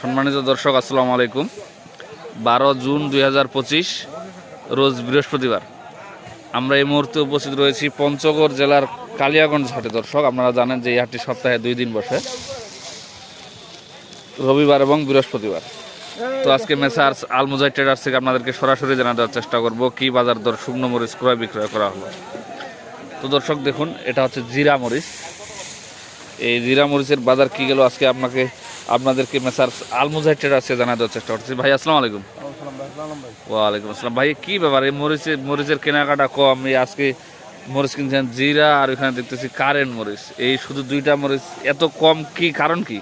সম্মানিত দর্শক, আসসালামু আলাইকুম। বারো জুন দুই হাজার পঁচিশ, রোজ বৃহস্পতিবার। আমরা এই মুহূর্তে উপস্থিত রয়েছি পঞ্চগড় জেলার কালিয়াগঞ্জ হাটে। দর্শক, আপনারা জানেন যে এই হাটটি সপ্তাহে দুই দিন বসে, রবিবার এবং বৃহস্পতিবার। তো আজকে মেসার্স আলমুজাই ট্রেডার্স থেকে আপনাদেরকে সরাসরি জানা দেওয়ার চেষ্টা করব, কি বাজার দর, শুকনো মরিচ ক্রয় বিক্রয় করা হলো। তো দর্শক, দেখুন, এটা হচ্ছে জিরা মরিচ। এই জিরা মরিচের বাজার কি গেল? আজকে আপনাকে আপনাদেরকে মেসার্স আলমুজাই ট্রেডার্সে জানা দেওয়ার চেষ্টা করছি ভাই আসসালামু আলাইকুম। ওয়ালাইকুম আসসালাম। ভাই কি ব্যাপার? এই মরিচের মরিচের কেনাকাটা কম। এই আজকে মরিচ কিনছেন জিরা আর এখানে দেখতেছি কারেন্ট মরিচ। এই শুধু দুইটা মরিচ। এত কম কি? কারণ কি?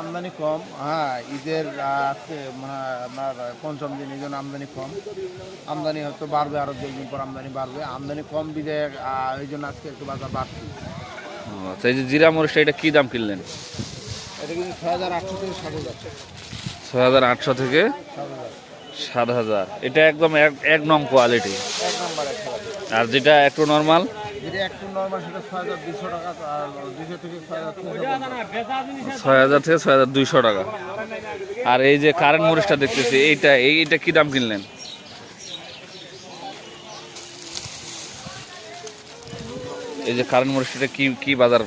আমদানি কম। হ্যাঁ ঈদের আজকে মানে আপনার পঞ্চম দিন এই জন্য আমদানি কম। আমদানি হয়তো বাড়বে আরও দুই দিন পর আমদানি বাড়বে। আমদানি কম বিদে এই জন্য আজকে একটু বাজার বাড়ছে। আচ্ছা এই যে জিরা মরিচটা এটা কি দাম কিনলেন? ছয় হাজার আটশো থেকে সাত হাজার। এটা একদম এক নং কোয়ালিটি আর যেটা একটু নর্মাল ছয় হাজার থেকে ছয় হাজার দুইশো টাকা। আর এই যে কারেন্ট মরিচটা দেখতেছি এইটা এইটা কি দাম কিনলেন? এই যে কারেন্ট মরিচটা কি কি বাজার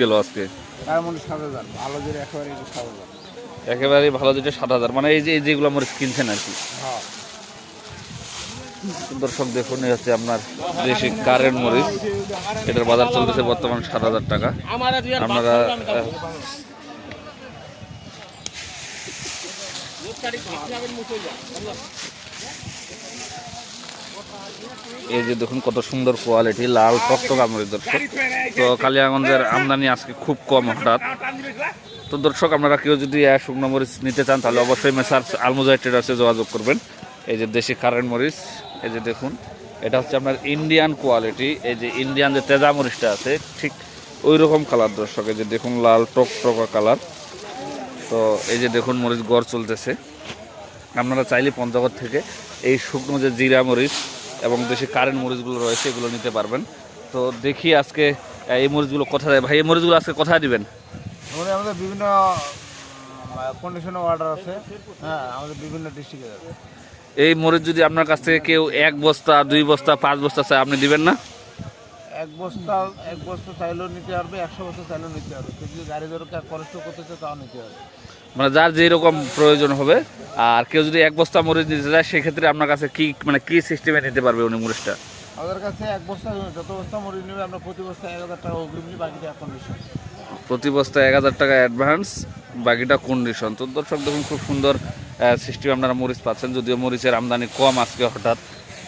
গেল আজকে? তার সাত হাজার ভালো যেটা একেবারে সাত হাজার। একেবারে ভালো যেটা সাত হাজার মানে এই যে যেগুলো মরিচ কিনছেন আর কি। হ্যাঁ। দর্শক দেখুন এই হচ্ছে আপনার দেশি কারেন্ট মরিচ। এটার বাজার চলতেছে বর্তমান সাত হাজার টাকা। আপনারা এই যে দেখুন কত সুন্দর কোয়ালিটি লাল টকটকা মরিচ দর্শক। তো কালিয়াগঞ্জের আমদানি আজকে খুব কম হঠাৎ। তো দর্শক, আপনারা কেউ যদি শুকনো মরিচ নিতে চান, তাহলে অবশ্যই মেসার্স আলমোজাই ট্রেডার্সে যোগাযোগ করবেন। এই যে দেশি কারেন্ট মরিচ, এই যে দেখুন, এটা হচ্ছে আপনার ইন্ডিয়ান কোয়ালিটি এই যে ইন্ডিয়ান যে তেজা মরিচটা আছে, ঠিক ওই রকম কালার দর্শক। এই যে দেখুন, লাল টকটকা কালার তো এই যে দেখুন, মরিচ গড় চলতেছে। আপনারা চাইলে পঞ্চগড় থেকে এই শুকনো যে জিরা মরিচ এবং দেশি কারেন্ট মরিচগুলো রয়েছে এগুলো নিতে পারবেন। তো দেখি আজকে এই মরিচগুলো কোথায় দেয়? ভাই এই মরিচগুলো আজকে কোথায় দিবেন? আমাদের আমাদের বিভিন্ন কন্ডিশনে অর্ডার আছে। হ্যাঁ আমাদের বিভিন্ন ডিস্ট্রিক্টে যাবে এই মরিচ যদি আপনার কাছ থেকে কেউ এক বস্তা দুই বস্তা পাঁচ বস্তা চায় আপনি দিবেন না? এক বস্তা এক বস্তা চাইলেও নিতে পারবে একশো বস্তা চাইলেও নিতে পারবে। যদি গাড়ি ধরে খরচ করতে চায় তাও নিতে পারবে। মানে যার যেরকম প্রয়োজন হবে আর কেউ যদি এক বস্তা মরিচ নিতে চায় সেক্ষেত্রে আপনার কাছে কি মানে কি সিস্টেমে নিতে পারবে উনি মরিচটা? আমাদের কাছে এক বস্তা যত বস্তা মরিচ নেবে আমরা প্রতি বস্তা এক হাজার টাকা অগ্রিম নিই বাকিটা কন্ডিশন প্রতি বস্তা এক হাজার টাকা অ্যাডভান্স বাকিটা কন্ডিশন তো দর্শক দেখুন খুব সুন্দর সিস্টেম আপনারা মরিচ পাচ্ছেন যদিও মরিচের আমদানি কম আজকে হঠাৎ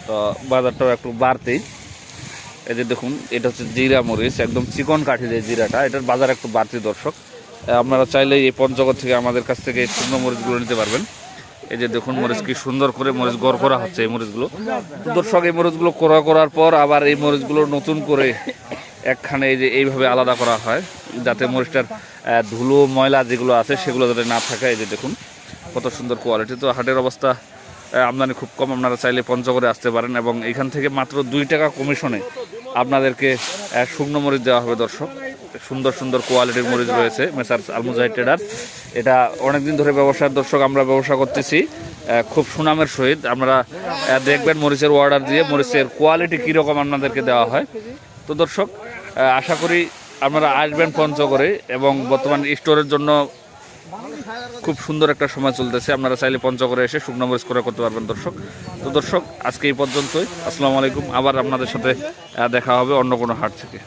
তো বাজারটাও একটু বাড়তেই। এই যে দেখুন এটা হচ্ছে জিরা মরিচ একদম চিকন কাঠি যে জিরাটা এটার বাজার একটু বাড়তি দর্শক। আপনারা চাইলে এই পঞ্চগড় থেকে আমাদের কাছ থেকে শুকনো মরিচগুলো নিতে পারবেন। এই যে দেখুন মরিচ কি সুন্দর করে মরিচ গড় করা হচ্ছে এই মরিচগুলো। দর্শক, এই মরিচগুলো করা করার পর আবার এই মরিচগুলো নতুন করে একখানে এই যে এইভাবে আলাদা করা হয়, যাতে মরিচটার ধুলো, ময়লা যেগুলো আছে সেগুলো যাতে না থাকে। এই যে দেখুন, কত সুন্দর কোয়ালিটি তো হাটের অবস্থা আমদানি খুব কম। আপনারা চাইলে পঞ্চগড়ে আসতে পারেন এবং এখান থেকে মাত্র দুই টাকা কমিশনে আপনাদেরকে শুকনো মরিচ দেওয়া হবে দর্শক। সুন্দর সুন্দর কোয়ালিটির মরিচ রয়েছে মেসার্স আলমুজাহিদ ট্রেডার এটা অনেকদিন ধরে ব্যবসার দর্শক আমরা ব্যবসা করতেছি। খুব সুনামের সহিত আহ, দেখবেন মরিচের অর্ডার দিয়ে মরিচের কোয়ালিটি কীরকম আপনাদেরকে দেওয়া হয়। তো দর্শক আশা করি আপনারা আসবেন পঞ্চগড়ে এবং বর্তমান স্টোরের জন্য খুব সুন্দর একটা সময় চলতেছে। আপনারা চাইলে পঞ্চগড়ে এসে শুকনো মরিচ করে করতে পারবেন দর্শক। তো দর্শক আজকে এই পর্যন্তই। আসসালামু আলাইকুম। আবার আপনাদের সাথে দেখা হবে অন্য কোনো হাট থেকে।